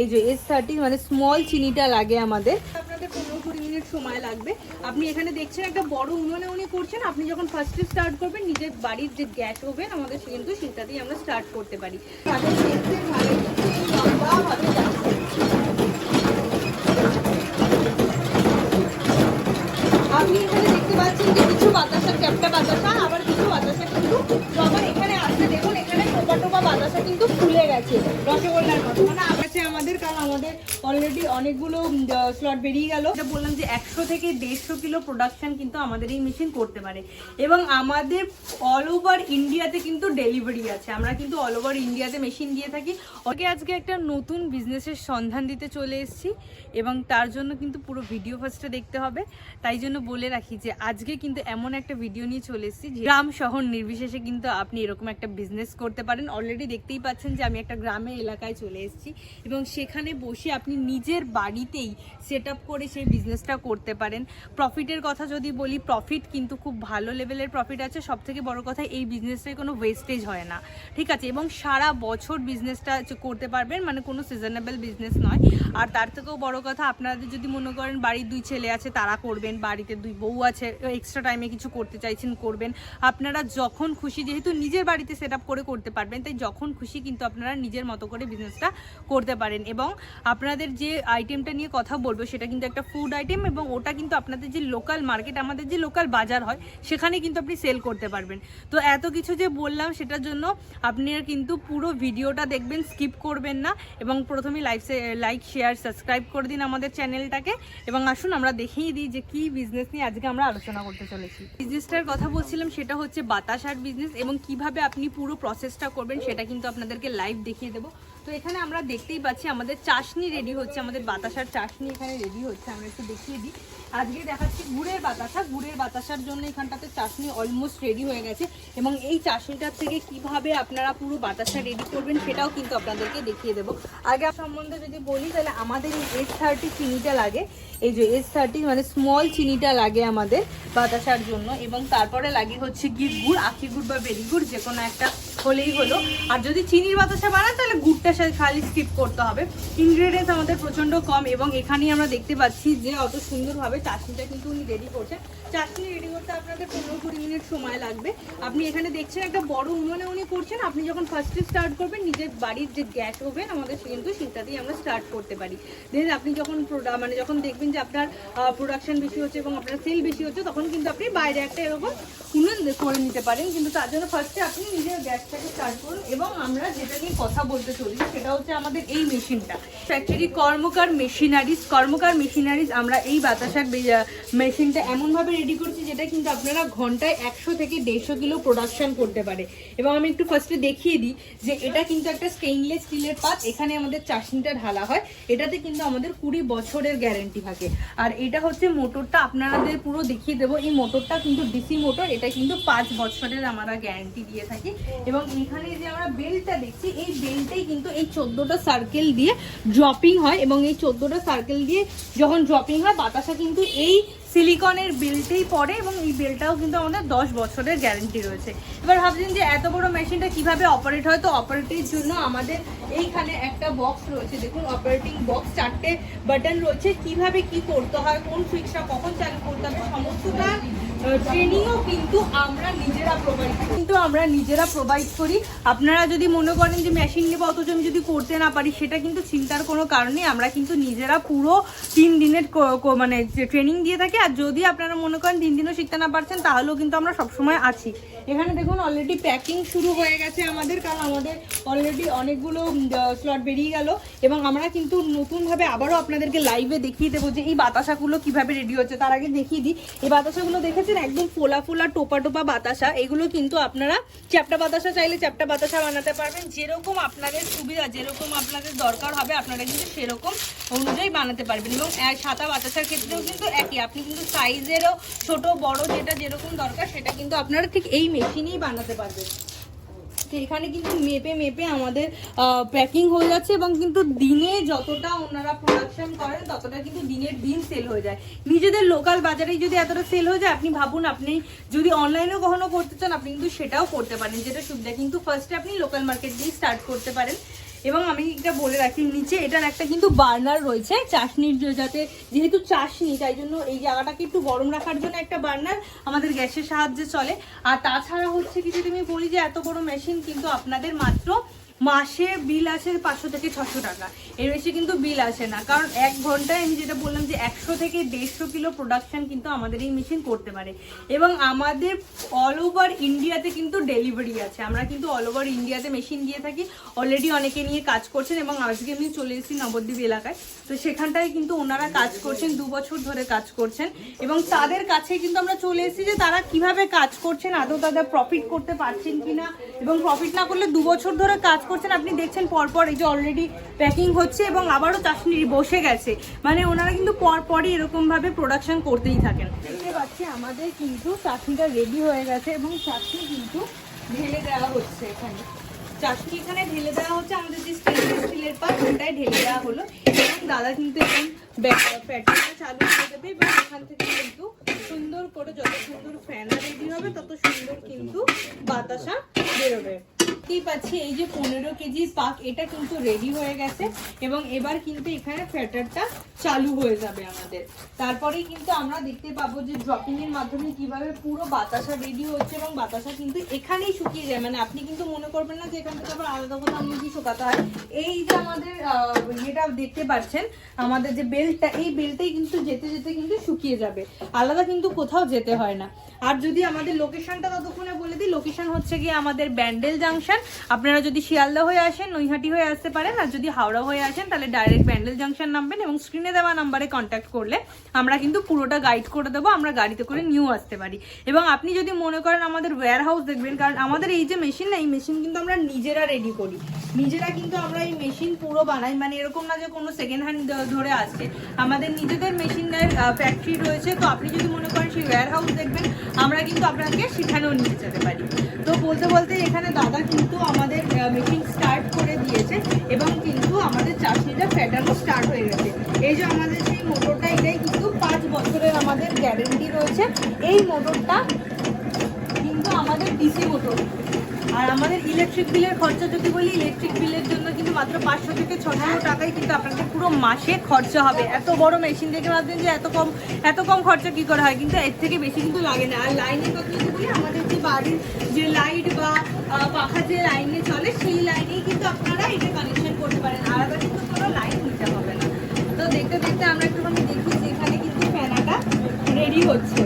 এই যে S thirty মানে স্মল চিনিটা লাগে আমাদের। আপনাদের পনেরো কুড়ি মিনিট সময় লাগবে। আপনি এখানে দেখছেন একটা বড় উনুনে উনি করছেন। আপনি যখন ফার্স্টে স্টার্ট করবেন, নিজের বাড়ির যে গ্যাস ওভেন আমাদের কিন্তু সেটাতেই আমরা স্টার্ট করতে পারি। তাদের ভালো লম্বাভাবে আপনি এখানে দেখতে পাচ্ছেন যে কিছু বাতাসা চ্যাপটা বাতাসা বাতাসা কিন্তু যখন এখানে আসছে দেখুন এখানে টোপা টোপা বাতাসা কিন্তু ফুলে গেছে রসগোল্লার মতো মানে আছে আমাদের কারণ আমাদের অলরেডি অনেকগুলো স্লট বেরিয়ে গেল। এটা বললাম যে একশো থেকে দেড়শো কিলো প্রোডাকশন কিন্তু আমাদের এই মেশিন করতে পারে। এবং আমাদের অল ওভার ইন্ডিয়াতে কিন্তু ডেলিভারি আছে। আমরা কিন্তু অল ওভার ইন্ডিয়াতে মেশিন দিয়ে থাকি। ওকে আজকে একটা নতুন বিজনেসের সন্ধান দিতে চলে এসেছি এবং তার জন্য কিন্তু পুরো ভিডিও ফার্স্টে দেখতে হবে। তাই জন্য বলে রাখি যে আজকে কিন্তু এমন একটা ভিডিও নিয়ে চলে এসেছি গ্রাম শহর নির্বিশেষে কিন্তু আপনি এরকম একটা বিজনেস করতে পারেন। অলরেডি দেখতেই পাচ্ছেন যে আমি একটা গ্রামের এলাকায় চলে এসেছি এবং সেখানে বসে আপনি নিজের বাড়িতেই সেট করে সেই বিজনেসটা করতে পারেন। প্রফিটের কথা যদি বলি প্রফিট কিন্তু খুব ভালো লেভেলের প্রফিট আছে। সব থেকে বড় কথা, এই বিজনেসটায় কোনো ওয়েস্টেজ হয় না। ঠিক আছে? এবং সারা বছর বিজনেসটা করতে পারবেন মানে কোনো সিজনেবল বিজনেস নয়। আর তার থেকেও বড় কথা আপনাদের যদি মনে করেন বাড়ির দুই ছেলে আছে, তারা করবেন। বাড়িতে দুই বউ আছে এক্সট্রা টাইমে কিছু করতে চাইছেন, করবেন। আপনারা যখন খুশি, যেহেতু নিজের বাড়িতে সেট করে করতে পারবেন, তাই যখন খুশি কিন্তু আপনারা নিজের মতো করে বিজনেসটা করতে পারেন। এবং আপনাদের যে আইটেমটা নিয়ে কথা বলব, সেটা কিন্তু একটা ফুড আইটেম এবং ওটা কিন্তু আপনাদের যে লোকাল মার্কেট আমাদের যে লোকাল বাজার হয়, সেখানে কিন্তু আপনি সেল করতে পারবেন। তো এত কিছু যে বললাম, সেটার জন্য আপনি কিন্তু পুরো ভিডিওটা দেখবেন স্কিপ করবেন না এবং প্রথমে লাইভ লাইক শেয়ার সাবস্ক্রাইব করে দিন আমাদের চ্যানেলটাকে এবং আসুন আমরা দেখিয়ে দিই যে কি বিজনেস নিয়ে আজকে আমরা আলোচনা করতে চলেছি। বিজনেসটার কথা বলছিলাম, সেটা হচ্ছে বাতাসার বিজনেস এবং কীভাবে আপনি পুরো প্রসেসটা করবেন, সেটা কিন্তু আপনাদেরকে লাইভ দেখিয়ে দেবো। তো এখানে আমরা দেখতেই পাচ্ছি আমাদের চাশনি রেডি হচ্ছে, আমাদের বাতাসার চাশনি এখানে রেডি হচ্ছে, আমরা একটু দেখিয়ে দিই। আজকে দেখাচ্ছি গুড়ের বাতাসা। গুড়ের বাতাসার জন্য এখানটাতে চাশনি অলমোস্ট রেডি হয়ে গেছে এবং এই চাশনিটার থেকে কীভাবে আপনারা পুরো বাতাসা রেডি করবেন সেটাও কিন্তু আপনাদেরকে দেখিয়ে দেবো। আগে সম্বন্ধে যদি বলি, তাহলে আমাদের এই এস থার্টি চিনিটা লাগে। এই যে এস থার্টি মানে স্মল চিনিটা লাগে আমাদের বাতাসার জন্য এবং তারপরে লাগে হচ্ছে কি গুড়, আখি গুড় বা বেরি গুড়, যে কোনো একটা হলেই হলো। আর যদি চিনির বাতাসা বানান তাহলে গুড়টা খালি স্কিপ করতে হবে। ইনগ্রেডিয়েন্টস আমাদের প্রচণ্ড কম এবং এখানেই আমরা দেখতে পাচ্ছি যে অত সুন্দরভাবে চাটনিটা কিন্তু উনি রেডি করছেন। চাটনি রেডি করতে আপনাদের পনেরো কুড়ি মিনিট সময় লাগবে। আপনি এখানে দেখছেন একটা বড় উনুনে উনি করছেন। আপনি যখন ফার্স্টে স্টার্ট করবেন, নিজের বাড়ির যে গ্যাস ওভেন আমাদের কিন্তু সেটাতেই আমরা স্টার্ট করতে পারি। দেন আপনি যখন মানে যখন দেখবেন যে আপনার প্রোডাকশন বেশি হচ্ছে এবং আপনার সেল বেশি হচ্ছে, তখন কিন্তু আপনি বাইরে একটা এরকম উনুন করে নিতে পারেন। কিন্তু তার জন্য ফার্স্টে আপনি নিজের গ্যাসটাকে স্টার্ট করুন এবং আমরা যেটা নিয়ে কথা বলতে চলি সেটা হচ্ছে আমাদের এই মেশিনটা। Factory Karmakar machineries Karmakar machineries আমরা এই বাতাসার মেশিনটা এমনভাবে রেডি করছি যেটা কিন্তু আপনারা ঘন্টায় একশো থেকে দেড়শো কিলো প্রোডাকশন করতে পারে। এবং আমি একটু ফার্স্টে দেখিয়ে দিই যে এটা কিন্তু একটা স্টেইনলেস স্টিলের পাত, এখানে আমাদের চাশনিটা ঢালা হয়। এটাতে কিন্তু আমাদের কুড়ি বছরের গ্যারেন্টি থাকে। আর এটা হচ্ছে মোটরটা আপনাদের পুরো দেখিয়ে দেবো, এই মোটরটা কিন্তু ডিসি মোটর এটা কিন্তু পাঁচ বছরের আমরা গ্যারেন্টি দিয়ে থাকি। এবং এখানে যে আমরা বেলটা দেখছি, এই বেলটাই কিন্তু এই চোদ্দোটা সার্কেল দিয়ে ড্রপিং হয় এবং এই চোদ্দোটা সার্কেল দিয়ে যখন ড্রপিং হয়, বাতাসা কিন্তু এই সিলিকনের বেল্টেই পড়ে এবং এই বেলটাও কিন্তু আমাদের দশ বছরের গ্যারেন্টি রয়েছে। এবার ভাবছেন যে এত বড় মেশিনটা কীভাবে অপারেট হয়? তো অপারেটের জন্য আমাদের এইখানে একটা বক্স রয়েছে। দেখুন অপারেটিং বক্স চারটে বাটন রয়েছে। কীভাবে কি করতে হয়? কোন সুইচটা কখন চালু করতে হবে? সমস্তটা ট্রেনিংও কিন্তু আমরা নিজেরা প্রোভাইড কিন্তু আমরা নিজেরা প্রোভাইড করি। আপনারা যদি মনে করেন যে মেশিন নেব অথচ আমি যদি করতে না পারি, সেটা কিন্তু চিন্তার কোনো কারণ আমরা কিন্তু নিজেরা পুরো তিন দিনের মানে ট্রেনিং দিয়ে থাকি। আর যদি আপনারা মনে করেন তিন দিনও শিখতে না পারছেন, তাহলেও কিন্তু আমরা সবসময় আছি। এখানে দেখুন অলরেডি প্যাকিং শুরু হয়ে গেছে আমাদের, কারণ আমাদের অলরেডি অনেকগুলো স্লট বেরিয়ে গেল। এবং আমরা কিন্তু নতুনভাবে আবারও আপনাদেরকে লাইভে দেখিয়ে দেবো যে এই বাতাসাগুলো কীভাবে রেডি হচ্ছে। তার আগে দেখিয়ে দিই। এই বাতাসাগুলো দেখেছেন একদম ফোলা ফোলা, টোপা টোপা বাতাসা, এগুলো কিন্তু আপনারা চ্যাপটা বাতাসা চাইলে চ্যাপটা বাতাসা বানাতে পারবেন। যেরকম আপনাদের সুবিধা, যেরকম আপনাদের দরকার হবে, আপনারা কিন্তু সেরকম অনুযায়ী বানাতে পারবেন। এবং সাদা বাতাসার ক্ষেত্রেও কিন্তু একই। আপনি কিন্তু সাইজেরও ছোট, বড় যেটা যেরকম দরকার, সেটা কিন্তু আপনারা ঠিক এই মেশিনেই বানাতে পারবেন। তো এখানে কিন্তু মেপে মেপে আমাদের প্যাকিং হয়ে যাচ্ছে এবং কিন্তু দিনে যতটা ওনারা প্রোডাকশন করেন, ততটা কিন্তু দিনের দিন সেল হয়ে যায়। নিজেদের লোকাল বাজারে যদি এতটা সেল হয়ে যায়, আপনি ভাবুন, আপনি যদি অনলাইনেও কখনো করতে চান, আপনি কিন্তু সেটাও করতে পারেন। যেটা সুবিধা, কিন্তু ফার্স্টে আপনি লোকাল মার্কেট দিয়ে স্টার্ট করতে পারেন। এবং আমি এটা বলে রাখি, নিচে এটার একটা কিন্তু বার্নার রয়েছে চাশনির যাতে যেহেতু চাশনি তাই জন্য এই জায়গাটাকে একটু গরম রাখার জন্য একটা বার্নার আমাদের গ্যাসের সাহায্যে চলে। আর তাছাড়া হচ্ছে কি, যদি আমি বলি যে এত বড় মেশিন কিন্তু আপনাদের মাত্র মাসে বিল আসে পাঁচশো থেকে ছশো টাকা। এর বেশি কিন্তু বিল আসে না। কারণ এক ঘন্টায় আমি যেটা বললাম যে একশো থেকে দেড়শো কিলো প্রোডাকশন কিন্তু আমাদের এই মেশিন করতে পারে। এবং আমাদের অল ওভার ইন্ডিয়াতে কিন্তু ডেলিভারি আছে। আমরা কিন্তু অল ওভার ইন্ডিয়াতে মেশিন দিয়ে থাকি। অলরেডি অনেকে নিয়ে কাজ করছেন এবং আজকে আমি চলে এসেছি নবদ্বীপ এলাকায়। তো সেখানটায় কিন্তু ওনারা কাজ করছেন, দু বছর ধরে কাজ করছেন। এবং তাদের কাছে কিন্তু আমরা চলে এসেছি যে তারা কীভাবে কাজ করছেন, আদৌ তাদের প্রফিট করতে পারছেন কিনা? এবং প্রফিট না করলে দু বছর ধরে কাজ করছেন, আপনি দেখছেন পরপর এই যে অলরেডি প্যাকিং হচ্ছে এবং আবারও চাষনি বসে গেছে। মানে ওনারা কিন্তু পরপরই এরকমভাবে প্রোডাকশন করতেই থাকেন। দেখতে পাচ্ছি আমাদের কিন্তু চাটনিটা রেডি হয়ে গেছে এবং চাটনি কিন্তু ঢেলে দেওয়া হচ্ছে এখানে। চাটনি এখানে ঢেলে দেওয়া হচ্ছে, আমাদের যে স্টেনলেস স্টিলের পাত ওটাই ঢেলে দেওয়া হলো। এবং দাদা কিন্তু এখন প্যাটার্নটা চালু করে দেবে এবং এখান থেকে কিন্তু সুন্দর করে যত সুন্দর ফ্যানটা রেডি হবে, তত সুন্দর কিন্তু বাতাসা বেরোবে। দেখতেই পাচ্ছি, এই যে পনেরো কেজি পাক, এটা কিন্তু রেডি হয়ে গেছে এবং এবার কিন্তু এখানে ফ্যাটারটা চালু হয়ে যাবে আমাদের। কিন্তু আমরা দেখতে পাবো যে ড্রপিং এর মাধ্যমে কীভাবে পুরো বাতাসা রেডি হচ্ছে এবং বাতাসা কিন্তু এখানেই শুকিয়ে যায়। মানে আপনি কিন্তু মনে করবেন না যে এখান থেকে আবার আলাদা কোথাও মুরগি শুকাতে হয়। এই যে আমাদের এটা দেখতে পাচ্ছেন, আমাদের যে বেল্টটা এই বেল্টটাই কিন্তু যেতে যেতে কিন্তু শুকিয়ে যাবে। আলাদা কিন্তু কোথাও যেতে হয় না। আর যদি আমাদের লোকেশনটা ততক্ষণে বলে দিই লোকেশন হচ্ছে গিয়ে আমাদের ব্যান্ডেল জাংশন আপনারা যদি শিয়ালদা হয়ে আসেন, নৈহাটি হয়ে আসতে পারেন, আর যদি হাওড়া হয়ে আসেন, তাহলে ডাইরেক্ট ব্যান্ডেল জাংশন নামবেন এবং স্ক্রিনে দেওয়া নাম্বারে কন্ট্যাক্ট করলে আমরা কিন্তু পুরোটা গাইড করে দেবো, আমরা গাড়িতে করে নিউ আসতে পারি। এবং আপনি যদি মনে করেন আমাদের ওয়্যার হাউস দেখবেন, কারণ আমাদের এই যে মেশিন না, এই মেশিন কিন্তু আমরা নিজেরা রেডি করি। নিজেরা কিন্তু আমরা এই মেশিন পুরো বানাই মানে এরকম না যে কোনো সেকেন্ড হ্যান্ড ধরে আসছে। আমাদের নিজেদের মেশিনের ফ্যাক্টরি রয়েছে, তো আপনি যদি মনে করেন সেই ওয়্যার হাউস দেখবেন, আমরা কিন্তু আপনাকে সেখানেও নিয়ে যেতে পারি। তো বলতে বলতে এখানে দাদা কিন্তু আমাদের মেশিন স্টার্ট করে দিয়েছে এবং কিন্তু আমাদের চাষনিটা ফ্যাটানো স্টার্ট হয়ে গেছে। এই যে আমাদের সেই মোটরটা এটাই কিন্তু পাঁচ বছরের আমাদের গ্যারেন্টি রয়েছে। এই মোটরটা কিন্তু আমাদের ডিসি মোটর আর আমাদের ইলেকট্রিক বিলের খরচা যদি বলি ইলেকট্রিক বিলের জন্য কিন্তু মাত্র পাঁচশো থেকে ছশো টাকায় কিন্তু আপনাদের পুরো মাসে খরচা হবে। এত বড় মেশিন দেখে ভাবছেন যে এত কম এত কম খরচা কি করে হয়? কিন্তু এর থেকে বেশি কিন্তু লাগে না। আর লাইনের কথা যদি বলি, আমাদের যে বাড়ির যে লাইট বা পাখা যে লাইনে চলে, সেই লাইনেই কিন্তু আপনারা এটা কানেকশন করতে পারেন। আলাদা কিন্তু কোনো লাইন নিতে হবে না। তো দেখতে দেখতে আমরা একটুখানি দেখি যে এখানে কিন্তু ফ্যানাটা রেডি হচ্ছে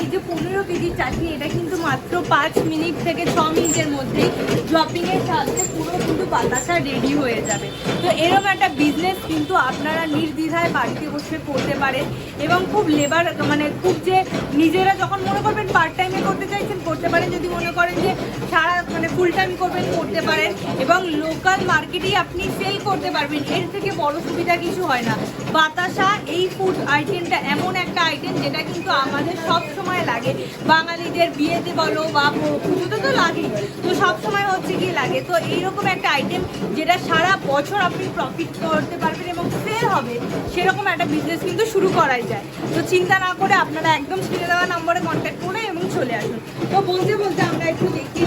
এই যে পনেরো কেজি চাটনি, এটা কিন্তু মাত্র পাঁচ মিনিট থেকে ছ মিনিটের মধ্যেই ড্রপিং এর সাহায্যে পুরো কিন্তু বাতাসা রেডি হয়ে যাবে। তো এরকম একটা বিজনেস কিন্তু আপনারা নির্দ্বিধায় বাড়িতে বসে করতে পারেন এবং খুব লেবার মানে খুব যে নিজেরা যখন মনে করবেন পার্ট টাইমে করতে চাইছেন, করতে পারেন। যদি মনে করেন যে সারা মানে ফুল টাইম করবেন, করতে পারেন এবং লোকাল মার্কেটেই আপনি সেল করতে পারবেন, এর থেকে বড় সুবিধা কিছু হয় না। বাতাসা এই ফুড আইটেমটা এমন একটা আইটেম যেটা কিন্তু আমাদের সব সময় লাগে। বাঙালিদের বিয়েতে বলো বা পুজোতে তো লাগেই তো সব সময় হচ্ছে কি লাগে। তো এইরকম একটা আইটেম যেটা সারা বছর আপনি প্রফিট করতে পারবেন এবং সেল হবে, সেরকম একটা বিজনেস কিন্তু শুরু করাই যায়। তো চিন্তা না করে আপনারা একদম ছেড়ে দেওয়া নম্বরে কন্ট্যাক্ট করে এবং চলে আসুন। তো বলতে বলতে আমরা একটু দেখি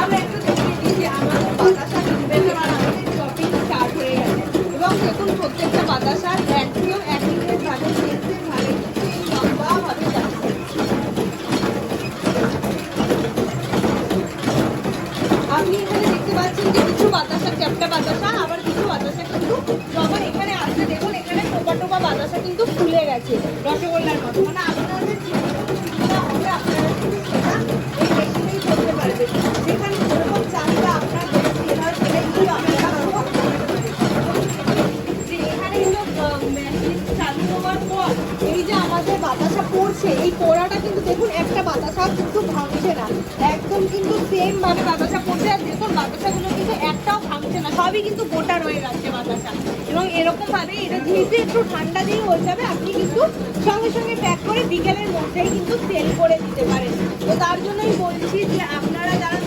আমরা একটু দেখিয়ে যে আমাদের বাতাসা শপিং স্টার্ট হয়ে গেছে। এবং প্রত্যেকটা বাতাসার কিন্তু ফুলে গেছে। রসগোল্লার মতো মানে এবং এরকম ভাবে এটা যেহেতু একটু ঠান্ডা দিয়ে হয়ে যাবে। আপনি কিন্তু সঙ্গে সঙ্গে প্যাক করে বিকেলের মধ্যেই কিন্তু সেল করে দিতে পারেন। তো তার জন্যই বলছি যে আপনারা যারা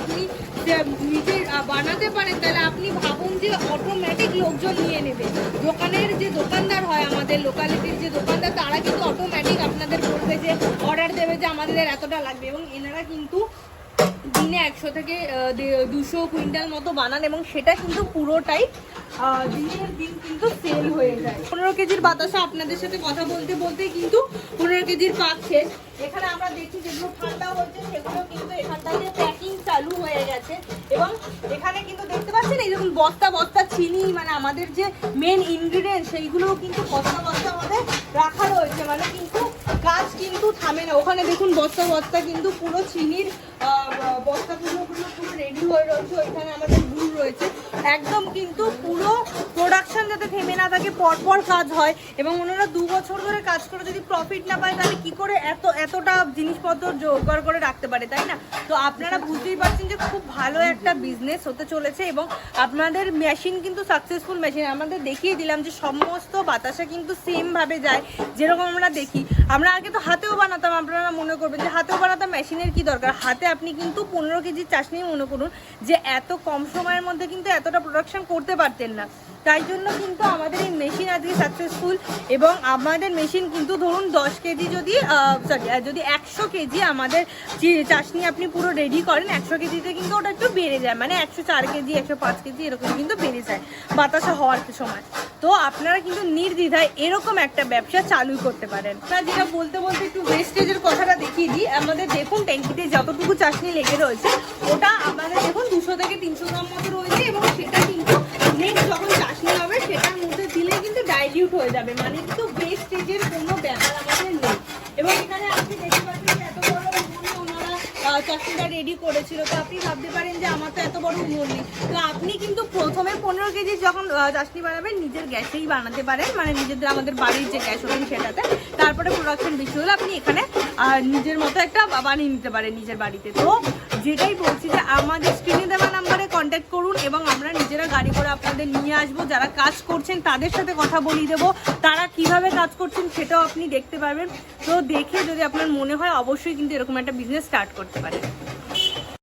আপনি নিজে বানাতে পারেন, তাহলে আপনি ভাবুন যে অটোমেটিক লোকজন নিয়ে নেবে। দোকানের যে দোকানদার হয়, আমাদের লোকালিটির যে দোকানদার, তারা কিন্তু অটোমেটিক আপনাদের বলবে যে অর্ডার দেবে যে আমাদের এতটা লাগবে এবং এনারা কিন্তু দিনে একশো থেকে দুশো কুইন্টাল মতো বানান এবং সেটা কিন্তু পুরোটাই দিনের দিন কিন্তু সেল হয়ে যায়। পনেরো কেজির বাতাসা আপনাদের সাথে কথা বলতে বলতে কিন্তু পনেরো কেজির পাক শেষ। এখানে আমরা দেখি যেগুলো ঠান্ডা হচ্ছে, সেগুলো কিন্তু এখানটাতে প্যাকিং চালু হয়ে গেছে। এবং এখানে কিন্তু দেখতে পাচ্ছেন, এই দেখুন, বস্তা বস্তা, চিনি মানে আমাদের যে মেন ইনগ্রিডিয়েন্ট সেইগুলোও কিন্তু বস্তা বস্তা আমাদের রাখা রয়েছে। মানে কিন্তু কাজ কিন্তু থামে না। ওখানে দেখুন বস্তা বস্তা কিন্তু পুরো চিনির বস্তা বস্তাগুলো পুরো পুরো রেডি হয়ে রয়েছে। ওইখানে আমাদের রয়েছে। একদম কিন্তু পুরো প্রোডাকশন যাতে থেমে না থাকে, পরপর কাজ হয় এবং ওনারা দু বছর ধরে কাজ করে যদি প্রফিট না পায়, তাহলে কি করে এত, এতটা জিনিসপত্র জোগাড় করে রাখতে পারে, তাই না? তো আপনারা বুঝতেই পারছেন যে খুব ভালো একটা বিজনেস হতে চলেছে এবং আপনাদের মেশিন কিন্তু সাকসেসফুল মেশিন আমাদের দেখিয়ে দিলাম যে সমস্ত বাতাসা কিন্তু সেমভাবে যায়, যেরকম আমরা দেখি। আমরা আগে তো হাতেও বানাতাম, আপনারা মনে করবেন যে হাতেও বানাতাম মেশিনের কি দরকার? হাতে আপনি কিন্তু পনেরো কেজির চাষ নিয়ে মনে করুন যে এত কম সময়ের মধ্যে কিন্তু এতটা প্রোডাকশন করতে পারতেন না। তাই জন্য কিন্তু আমাদের এই মেশিন আজকে সাকসেসফুল এবং আমাদের মেশিন কিন্তু ধরুন দশ কেজি যদি সরি যদি একশো কেজি আমাদের চি- চাশনি আপনি পুরো রেডি করেন, একশো কেজিতে কিন্তু ওটা একটু বেড়ে যায়। মানে একশো চার কেজি, একশো পাঁচ কেজি এরকম কিন্তু বেড়ে যায় বাতাসা হওয়ার সময়। তো আপনারা কিন্তু নির্দ্বিধায় এরকম একটা ব্যবসা চালু করতে পারেন। না যেটা বলতে বলতে একটু ওয়েস্টেজের কথাটা দেখিয়ে দিই। আমাদের দেখুন ট্যাঙ্কিতে যতটুকু চাশনি লেগে রয়েছে, ওটা আমাদের দেখুন দুশো থেকে তিনশো গ্রাম মতো রয়েছে এবং সেটা কিন্তু নেক্সট যখন চাশনি হবে সেটার মধ্যে দিলে কিন্তু ডাইলিউট হয়ে যাবে মানে কিন্তু ওয়েস্টেজের কোনো ব্যাপার আমাদের নেই। এবং এখানে আপনি দেখতে পাচ্ছেন যে এত বড় উনুনে ওনারা আহ, রেডি করেছিল। তো আপনি ভাবতে পারেন যে আমার তো এত বড় উনুন নেই। তো আপনি কিন্তু প্রথমে পনেরো কেজি যখন চাটনি বানাবেন নিজের গ্যাসেই বানাতে পারেন। মানে নিজেদের আমাদের বাড়ির যে গ্যাস ওভেন সেটাতে। তারপরে প্রোডাকশন বেশি হলে আপনি এখানে নিজের মতো একটা বানিয়ে নিতে পারেন নিজের বাড়িতে। তো যেটাই বলছি যে আমাদের স্ক্রিনে দেওয়া নাম্বারে কন্ট্যাক্ট করুন এবং আমরা নিজেরা গাড়ি করে আপনাদের নিয়ে আসব। যারা কাজ করছেন তাদের সাথে কথা বলিয়ে দেবো। তারা কীভাবে কাজ করছেন সেটাও আপনি দেখতে পারবেন। তো দেখে যদি আপনার মনে হয়, অবশ্যই কিন্তু এরকম একটা বিজনেস স্টার্ট করতে পারেন।